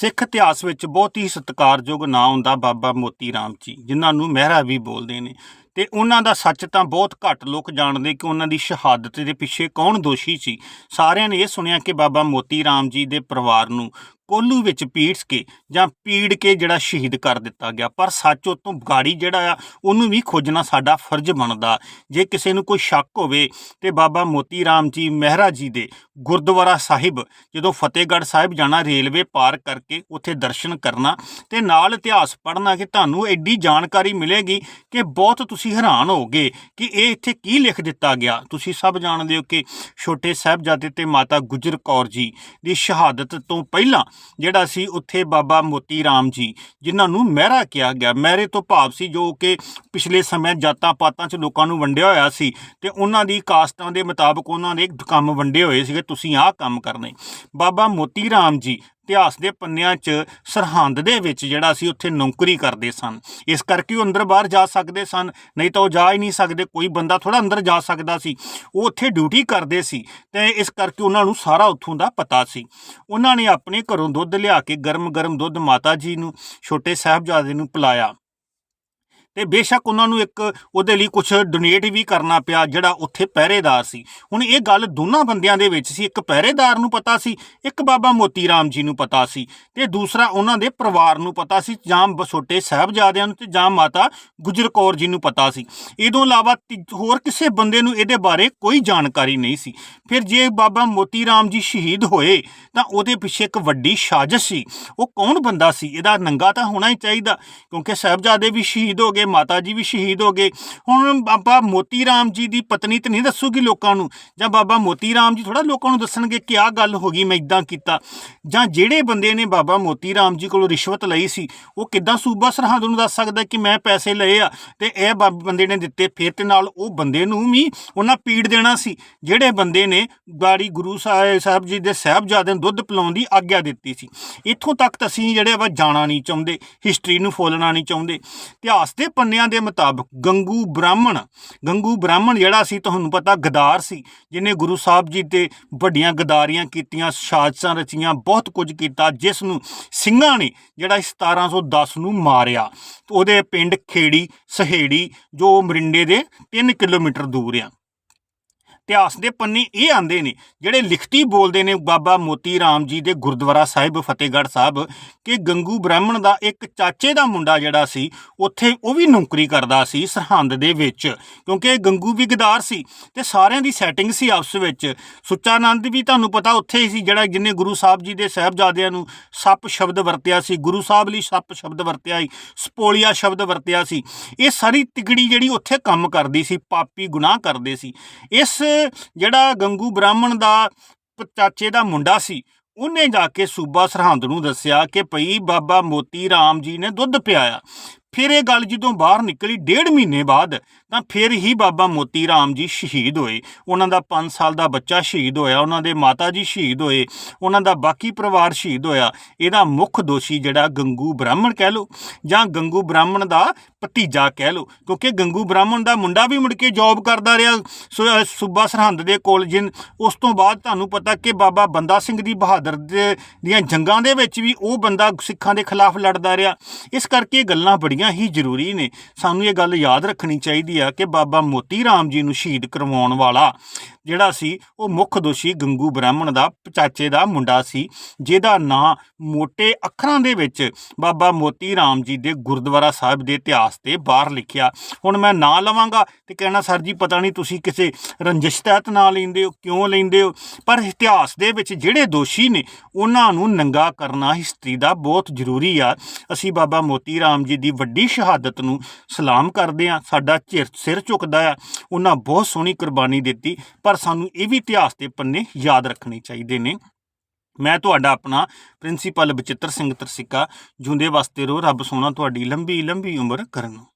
ਸਿੱਖ ਇਤਿਹਾਸ ਵਿੱਚ ਬਹੁਤ ਹੀ ਸਤਿਕਾਰਯੋਗ ਨਾਂ ਹੁੰਦਾ ਬਾਬਾ ਮੋਤੀ ਰਾਮ ਜੀ, ਜਿਨ੍ਹਾਂ ਨੂੰ ਮਹਿਰਾ ਵੀ ਬੋਲਦੇ ਨੇ। ਤੇ ਉਹਨਾਂ ਦਾ ਸੱਚ ਤਾਂ ਬਹੁਤ ਘੱਟ ਲੋਕ ਜਾਣਦੇ ਕਿ ਉਹਨਾਂ ਦੀ ਸ਼ਹਾਦਤ ਦੇ ਪਿੱਛੇ ਕੌਣ ਦੋਸ਼ੀ ਸੀ। ਸਾਰਿਆਂ ਨੇ ਇਹ ਸੁਣਿਆ ਕਿ ਬਾਬਾ ਮੋਤੀ ਰਾਮ ਜੀ ਦੇ ਪਰਿਵਾਰ ਨੂੰ ਕੋਲੂ ਵਿੱਚ ਪੀੜਸ ਕੇ ਜਾਂ ਪੀੜ ਕੇ ਜਿਹੜਾ ਸ਼ਹੀਦ ਕਰ ਦਿੱਤਾ ਗਿਆ। ਪਰ ਸੱਚ ਉਹ ਗਾੜੀ ਜਿਹੜਾ ਆ, ਉਹਨੂੰ ਵੀ ਖੋਜਣਾ ਸਾਡਾ ਫਰਜ਼ ਬਣਦਾ। ਜੇ ਕਿਸੇ ਨੂੰ ਕੋਈ ਸ਼ੱਕ ਹੋਵੇ ਤੇ ਬਾਬਾ ਮੋਤੀ ਰਾਮ ਜੀ ਮਹਿਰਾ ਜੀ ਦੇ ਗੁਰਦੁਆਰਾ ਸਾਹਿਬ, ਜਦੋਂ ਫਤਿਹਗੜ੍ਹ ਸਾਹਿਬ ਜਾਣਾ, ਰੇਲਵੇ ਪਾਰ ਕਰਕੇ ਉੱਥੇ ਦਰਸ਼ਨ ਕਰਨਾ ਤੇ ਨਾਲ ਇਤਿਹਾਸ ਪੜ੍ਹਨਾ ਕਿ ਤੁਹਾਨੂੰ ਐਡੀ ਜਾਣਕਾਰੀ ਮਿਲੇਗੀ ਕਿ ਬਹੁਤ ਤੁਸੀਂ ਹੈਰਾਨ ਹੋਗੇ ਕਿ ਇਹ ਇੱਥੇ ਕੀ ਲਿਖ ਦਿੱਤਾ ਗਿਆ। ਤੁਸੀਂ ਸਭ ਜਾਣਦੇ ਹੋ ਕਿ ਛੋਟੇ ਸਾਹਿਬਜ਼ਾਦੇ ਤੇ ਮਾਤਾ ਗੁਜਰ ਕੌਰ ਜੀ ਦੀ ਸ਼ਹਾਦਤ ਤੋਂ ਪਹਿਲਾਂ ਜਿਹੜਾ ਸੀ ਉੱਥੇ ਬਾਬਾ ਮੋਤੀ ਰਾਮ ਜੀ, ਜਿਨ੍ਹਾਂ ਨੂੰ ਮਹਿਰਾ ਕਿਹਾ ਗਿਆ। ਮਹਿਰੇ ਤੋਂ ਭਾਵ ਸੀ ਜੋ ਕਿ ਪਿਛਲੇ ਸਮੇਂ ਜਾਤਾਂ ਪਾਤਾਂ 'ਚ ਲੋਕਾਂ ਨੂੰ ਵੰਡਿਆ ਹੋਇਆ ਸੀ ਤੇ ਉਹਨਾਂ ਦੀ ਕਾਸਟਾਂ ਦੇ ਮੁਤਾਬਕ ਉਹਨਾਂ ਨੇ ਕੰਮ ਵੰਡੇ ਹੋਏ ਸੀਗੇ, ਤੁਸੀਂ ਆਹ ਕੰਮ ਕਰਨੇ। ਬਾਬਾ ਮੋਤੀ ਰਾਮ ਜੀ ਇਤਿਹਾਸ ਦੇ ਪੰਨਿਆਂ 'ਚ ਸਰਹੰਦ ਦੇ ਵਿੱਚ ਜਿਹੜਾ ਸੀ ਉੱਥੇ ਨੌਕਰੀ ਕਰਦੇ ਸਨ। ਇਸ ਕਰਕੇ ਉਹ ਅੰਦਰ ਬਾਹਰ ਜਾ ਸਕਦੇ ਸਨ, ਨਹੀਂ ਤਾਂ ਉਹ ਜਾ ਹੀ ਨਹੀਂ ਸਕਦੇ। ਕੋਈ ਬੰਦਾ ਥੋੜਾ ਅੰਦਰ ਜਾ ਸਕਦਾ ਸੀ। ਉਹ ਉੱਥੇ ਡਿਊਟੀ ਕਰਦੇ ਸੀ ਤੇ ਇਸ ਕਰਕੇ ਉਹਨਾਂ ਨੂੰ ਸਾਰਾ ਉੱਥੋਂ ਦਾ ਪਤਾ ਸੀ। ਉਹਨਾਂ ਨੇ ਆਪਣੇ ਘਰੋਂ ਦੁੱਧ ਲਿਆ ਕੇ ਗਰਮ-ਗਰਮ ਦੁੱਧ ਮਾਤਾ ਜੀ ਨੂੰ, ਛੋਟੇ ਸਾਹਿਬਜ਼ਾਦੇ ਨੂੰ ਪਿਲਾਇਆ। ਤੇ ਬੇਸ਼ੱਕ ਉਹਨਾਂ ਨੂੰ ਇੱਕ ਉਹਦੇ ਲਈ ਕੁਝ ਡੋਨੇਟ ਵੀ ਕਰਨਾ ਪਿਆ ਜਿਹੜਾ ਉੱਥੇ ਪਹਿਰੇਦਾਰ ਸੀ। ਹੁਣ ਇਹ ਗੱਲ ਦੋਨਾਂ ਬੰਦਿਆਂ ਦੇ ਵਿੱਚ ਸੀ, ਇੱਕ ਪਹਿਰੇਦਾਰ ਨੂੰ ਪਤਾ ਸੀ, ਇੱਕ ਬਾਬਾ ਮੋਤੀ ਰਾਮ ਜੀ ਨੂੰ ਪਤਾ ਸੀ ਤੇ ਦੂਸਰਾ ਉਹਨਾਂ ਦੇ ਪਰਿਵਾਰ ਨੂੰ ਪਤਾ ਸੀ, ਜਾਂ ਬਸੋਟੇ ਸਾਹਿਬਜ਼ਾਦਿਆਂ ਨੂੰ ਤੇ ਜਾਂ ਮਾਤਾ ਗੁਜਰ ਕੌਰ ਜੀ ਨੂੰ ਪਤਾ ਸੀ। ਇਹ ਤੋਂ ਇਲਾਵਾ ਤੀ- ਹੋਰ ਕਿਸੇ ਬੰਦੇ ਨੂੰ ਇਹਦੇ ਬਾਰੇ ਕੋਈ ਜਾਣਕਾਰੀ ਨਹੀਂ ਸੀ। ਫਿਰ ਜੇ ਬਾਬਾ ਮੋਤੀ ਰਾਮ ਜੀ ਸ਼ਹੀਦ ਹੋਏ, ਤਾਂ ਉਹਦੇ ਪਿੱਛੇ ਇੱਕ ਵੱਡੀ ਸਾਜ਼ਿਸ਼ ਸੀ। ਉਹ ਕੌਣ ਬੰਦਾ ਸੀ? ਇਹਦਾ ਨੰਗਾ ਤਾਂ ਹੋਣਾ ਹੀ ਚਾਹੀਦਾ, ਕਿਉਂਕਿ ਸਾਹਿਬਜ਼ਾਦੇ ਵੀ ਸ਼ਹੀਦ ਹੋ ਗਏ ਮਾਤਾ ਜੀ ਵੀ ਸ਼ਹੀਦ ਹੋ ਗਏ। ਹੁਣ ਬਾਬਾ ਮੋਤੀ ਰਾਮ ਜੀ ਦੀ ਪਤਨੀ ਤੇ ਨਹੀਂ ਦੱਸੂਗੀ ਲੋਕਾਂ ਨੂੰ? ਜਾਂ ਬਾਬਾ ਮੋਤੀ ਰਾਮ ਜੀ ਥੋੜਾ ਲੋਕਾਂ ਨੂੰ ਦੱਸਣਗੇ ਕਿ ਆਹ ਗੱਲ ਹੋ ਗਈ, ਮੈਂ ਇਦਾਂ ਕੀਤਾ। ਜਾਂ ਜਿਹੜੇ ਬੰਦੇ ਨੇ ਬਾਬਾ ਮੋਤੀ ਰਾਮ ਜੀ ਕੋਲੋਂ ਰਿਸ਼ਵਤ ਲਈ ਸੀ, ਉਹ ਕਿੱਦਾਂ ਸੂਬਾ ਸਰਹੰਦ ਨੂੰ ਦੱਸ ਸਕਦਾ ਕਿ ਮੈਂ ਪੈਸੇ ਲਏ ਆ ਤੇ ਇਹ ਬਾ- ਬੰਦੇ ਨੇ ਦਿੱਤੇ, ਫਿਰ ਤੇ ਨਾਲ ਉਹ ਬੰਦੇ ਨੂੰ ਵੀ ਉਹਨਾਂ ਪੀੜ ਦੇਣਾ ਸੀ। ਜਿਹੜੇ ਬੰਦੇ ਨੇ ਗਾੜੀ ਗੁਰੂ ਸਾਹਿਬ ਸਾਹਿਬ ਜੀ ਦੇ ਸਾਹਿਬਜ਼ਾਦੇ ਨੂੰ ਦੁੱਧ ਪਿਲਾਉਣ ਦੀ ਆਗਿਆ ਦਿੱਤੀ ਸੀ। ਇੱਥੋਂ ਤੱਕ ਤਾਂ ਅਸੀਂ ਜਿਹੜੇ ਵਾ ਜਾਣਾ ਨਹੀਂ ਚਾਹੁੰਦੇ ਹਿਸਟਰੀ ਨੂੰ ਫੋਲਣਾ ਨਹੀਂ ਚਾਹੁੰਦੇ। ਇਤਿਹਾਸ ਦੇ ਪੰਨਿਆਂ ਦੇ ਮੁਤਾਬਕ ਗੰਗੂ ਬ੍ਰਾਹਮਣ ਗੰਗੂ ਬ੍ਰਾਹਮਣ ਜਿਹੜਾ ਸੀ ਤੁਹਾਨੂੰ ਪਤਾ ਗਦਾਰ ਸੀ ਜਿਨੇ ਗੁਰੂ ਸਾਹਿਬ ਜੀ ਤੇ ਵੱਡੀਆਂ ਗਦਾਰੀਆਂ ਕੀਤੀਆਂ, ਸਾਜ਼ਿਸ਼ਾਂ ਰਚੀਆਂ, ਬਹੁਤ ਕੁਝ ਕੀਤਾ ਜਿਸ ਨੂੰ ਸਿੰਘਾਂ ਨੇ ਜਿਹੜਾ 1710 ਨੂੰ ਮਾਰਿਆ। ਉਹਦੇ ਪਿੰਡ ਖੇੜੀ, ਸਹੇੜੀ, ਜੋ ਮਰਿੰਡੇ ਦੇ 3 ਕਿਲੋਮੀਟਰ ਦੂਰ ਆ। ਇਤਿਹਾਸ ਦੇ ਪੰਨੇ ਇਹ ਆਂਦੇ ਨੇ, ਜਿਹੜੇ ਲਿਖਤੀ ਬੋਲਦੇ ਨੇ ਬਾਬਾ ਮੋਤੀ ਰਾਮ ਜੀ ਦੇ ਗੁਰਦੁਆਰਾ ਸਾਹਿਬ, ਫਤਿਹਗੜ੍ਹ ਸਾਹਿਬ, ਕਿ ਗੰਗੂ ਬ੍ਰਾਹਮਣ ਦਾ ਇੱਕ ਚਾਚੇ ਦਾ ਮੁੰਡਾ ਜਿਹੜਾ ਸੀ, ਉੱਥੇ ਉਹ ਵੀ ਨੌਕਰੀ ਕਰਦਾ ਸੀ ਸਰਹੰਦ ਦੇ ਵਿੱਚ, ਕਿਉਂਕਿ ਇਹ ਗੰਗੂ ਵੀ ਗਦਾਰ ਸੀ ਤੇ ਸਾਰਿਆਂ ਦੀ ਸੈਟਿੰਗ ਸੀ ਆਪਸ ਵਿੱਚ। ਸੁੱਚਾਨੰਦ ਵੀ ਤੁਹਾਨੂੰ ਪਤਾ ਉੱਥੇ ਹੀ ਸੀ, ਜਿਹੜਾ ਜਿਨੇ ਗੁਰੂ ਸਾਹਿਬ ਜੀ ਦੇ ਸਾਹਿਬਜ਼ਾਦਿਆਂ ਨੂੰ ਸੱਪ ਸ਼ਬਦ ਵਰਤਿਆ ਸੀ, ਗੁਰੂ ਸਾਹਿਬ ਲਈ ਸੱਪ ਸ਼ਬਦ ਵਰਤਿਆ ਸੀ, ਸਪੋਲੀਆ ਸ਼ਬਦ ਵਰਤਿਆ ਸੀ। ਇਹ ਸਾਰੀ ਤਿਗੜੀ ਜਿਹੜੀ ਉੱਥੇ ਕੰਮ ਕਰਦੀ ਸੀ, ਪਾਪੀ ਗੁਨਾਹ ਕਰਦੇ ਸੀ। ਇਸ ਜਿਹੜਾ ਗੰਗੂ ਬ੍ਰਾਹਮਣ ਦਾ ਚਾਚੇ ਦਾ ਮੁੰਡਾ ਸੀ, ਉਹਨੇ ਜਾ ਕੇ ਸੂਬਾ ਸਰਹੰਦ ਨੂੰ ਦੱਸਿਆ ਕਿ ਭਈ ਬਾਬਾ ਮੋਤੀ ਰਾਮ ਜੀ ਨੇ ਦੁੱਧ ਪਿਆਇਆ। ਫਿਰ ਇਹ ਗੱਲ ਜਦੋਂ ਬਾਹਰ ਨਿਕਲੀ ਡੇਢ ਮਹੀਨੇ ਬਾਅਦ, ਤਾਂ ਫਿਰ ਹੀ ਬਾਬਾ ਮੋਤੀ ਰਾਮ ਜੀ ਸ਼ਹੀਦ ਹੋਏ। ਉਹਨਾਂ ਦਾ 5 ਸਾਲ ਦਾ ਬੱਚਾ ਸ਼ਹੀਦ ਹੋਇਆ, ਉਹਨਾਂ ਦੇ ਮਾਤਾ ਜੀ ਸ਼ਹੀਦ ਹੋਏ, ਉਹਨਾਂ ਦਾ ਬਾਕੀ ਪਰਿਵਾਰ ਸ਼ਹੀਦ ਹੋਇਆ। ਇਹਦਾ ਮੁੱਖ ਦੋਸ਼ੀ ਜਿਹੜਾ ਗੰਗੂ ਬ੍ਰਾਹਮਣ ਕਹਿ ਲੋ ਜਾਂ ਗੰਗੂ ਬ੍ਰਾਹਮਣ ਦਾ ਭਤੀਜਾ ਕਹਿ ਲੋ ਕਿਉਂਕਿ ਗੰਗੂ ਬ੍ਰਾਹਮਣ ਦਾ ਮੁੰਡਾ ਵੀ ਮੁੜ ਕੇ ਜੌਬ ਕਰਦਾ ਰਿਹਾ, ਸੂ- ਸੂਬਾ ਸਰਹੰਦ ਦੇ ਕੋਲ ਜਿਨ, ਉਸ ਤੋਂ ਬਾਅਦ ਤੁਹਾਨੂੰ ਪਤਾ ਕਿ ਬਾਬਾ ਬੰਦਾ ਸਿੰਘ ਦੀ ਬਹਾਦਰ ਦੀਆਂ ਜੰਗਾਂ ਦੇ ਵਿੱਚ ਵੀ ਉਹ ਬੰਦਾ ਸਿੱਖਾਂ ਦੇ ਖਿਲਾਫ ਲੜਦਾ ਰਿਹਾ। ਇਸ ਕਰਕੇ ਗੱਲਾਂ ਬੜੀਆਂ ਹੀ ਜ਼ਰੂਰੀ ਨੇ। ਸਾਨੂੰ ਇਹ ਗੱਲ ਯਾਦ ਰੱਖਣੀ ਚਾਹੀਦੀ ਆ ਕਿ ਬਾਬਾ ਮੋਤੀ ਰਾਮ ਜੀ ਨੂੰ ਸ਼ਹੀਦ ਕਰਵਾਉਣ ਵਾਲਾ ਜਿਹੜਾ ਸੀ, ਉਹ ਮੁੱਖ ਦੋਸ਼ੀ ਗੰਗੂ ਬ੍ਰਾਹਮਣ ਦਾ, ਚਾਚੇ ਦਾ ਮੁੰਡਾ ਸੀ, ਜਿਹਦਾ ਨਾਂ ਮੋٹے ਅੱਖਰਾਂ ਦੇ ਵਿੱਚ ਬਾਬਾ ਮੋਤੀ ਰਾਮ ਜੀ ਦੇ ਗੁਰਦੁਆਰਾ ਸਾਹਿਬ ਦੇ ਇਤਿਹਾਸ ਤੇ ਬਾਹਰ ਲਿਖਿਆ। ਹੁਣ ਮੈਂ ਨਾਂ ਲਵਾਂਗਾ ਤੇ ਕਹਿਣਾ, ਸਰ ਜੀ, ਪਤਾ ਨਹੀਂ ਤੁਸੀਂ ਕਿਸੇ ਰੰਜਿਸ਼ ਤਹਿਤ ਨਾਂ ਲੈਂਦੇ ਹੋ, ਕਿਉਂ ਲੈਂਦੇ ਹੋ? ਪਰ ਇਤਿਹਾਸ ਦੇ ਵਿੱਚ ਜਿਹੜੇ ਦੋਸ਼ੀ ਨੇ, ਉਹਨਾਂ ਨੂੰ ਨੰਗਾ ਕਰਨਾ ਹਿਸਟਰੀ ਦਾ ਬਹੁਤ ਜ਼ਰੂਰੀ ਆ। ਅਸੀਂ ਬਾਬਾ ਮੋਤੀ ਰਾਮ ਜੀ ਦੀ ਵੱਡੀ ਸ਼ਹਾਦਤ ਨੂੰ ਸਲਾਮ ਕਰਦੇ ਆ ਸਾਡਾ ਚਿਰ ਸਿਰ ਝੁਕਦਾ ਆ। ਉਹਨਾਂ ਬਹੁਤ ਸੋਹਣੀ ਕੁਰਬਾਨੀ ਦਿੱਤੀ, ਪਰ ਸਾਨੂੰ ਇਹ ਵੀ ਇਤਿਹਾਸ ਦੇ ਪੰਨੇ ਯਾਦ ਰੱਖਣੇ ਚਾਹੀਦੇ ਨੇ। ਮੈਂ ਤੁਹਾਡਾ ਆਪਣਾ ਪ੍ਰਿੰਸੀਪਲ ਬਚਿੱਤਰ ਸਿੰਘ ਤਰਸਿੱਕਾ ਜੁੰਦੇ ਵਾਸਤੇ ਰੋ, ਰੱਬ ਸੋਹਣਾ ਤੁਹਾਡੀ ਲੰਬੀ ਲੰਬੀ ਉਮਰ ਕਰਨ।